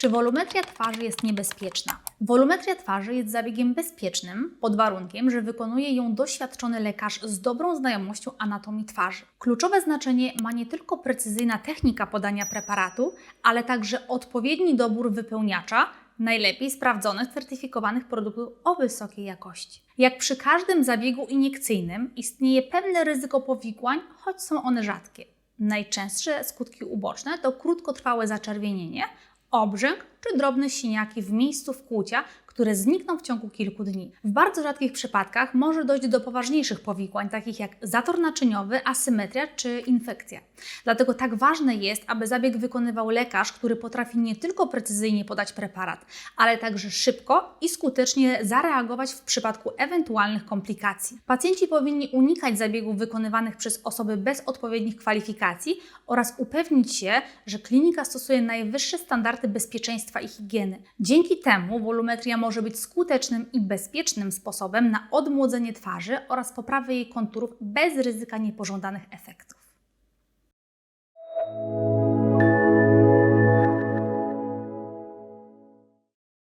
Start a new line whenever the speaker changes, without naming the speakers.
Czy wolumetria twarzy jest niebezpieczna? Wolumetria twarzy jest zabiegiem bezpiecznym pod warunkiem, że wykonuje ją doświadczony lekarz z dobrą znajomością anatomii twarzy. Kluczowe znaczenie ma nie tylko precyzyjna technika podania preparatu, ale także odpowiedni dobór wypełniacza, najlepiej sprawdzonych, certyfikowanych produktów o wysokiej jakości. Jak przy każdym zabiegu iniekcyjnym istnieje pewne ryzyko powikłań, choć są one rzadkie. Najczęstsze skutki uboczne to krótkotrwałe zaczerwienienie, object czy drobne siniaki w miejscu wkłucia, które znikną w ciągu kilku dni. W bardzo rzadkich przypadkach może dojść do poważniejszych powikłań, takich jak zator naczyniowy, asymetria czy infekcja. Dlatego tak ważne jest, aby zabieg wykonywał lekarz, który potrafi nie tylko precyzyjnie podać preparat, ale także szybko i skutecznie zareagować w przypadku ewentualnych komplikacji. Pacjenci powinni unikać zabiegów wykonywanych przez osoby bez odpowiednich kwalifikacji oraz upewnić się, że klinika stosuje najwyższe standardy bezpieczeństwa i higieny. Dzięki temu wolumetria może być skutecznym i bezpiecznym sposobem na odmłodzenie twarzy oraz poprawę jej konturów bez ryzyka niepożądanych efektów.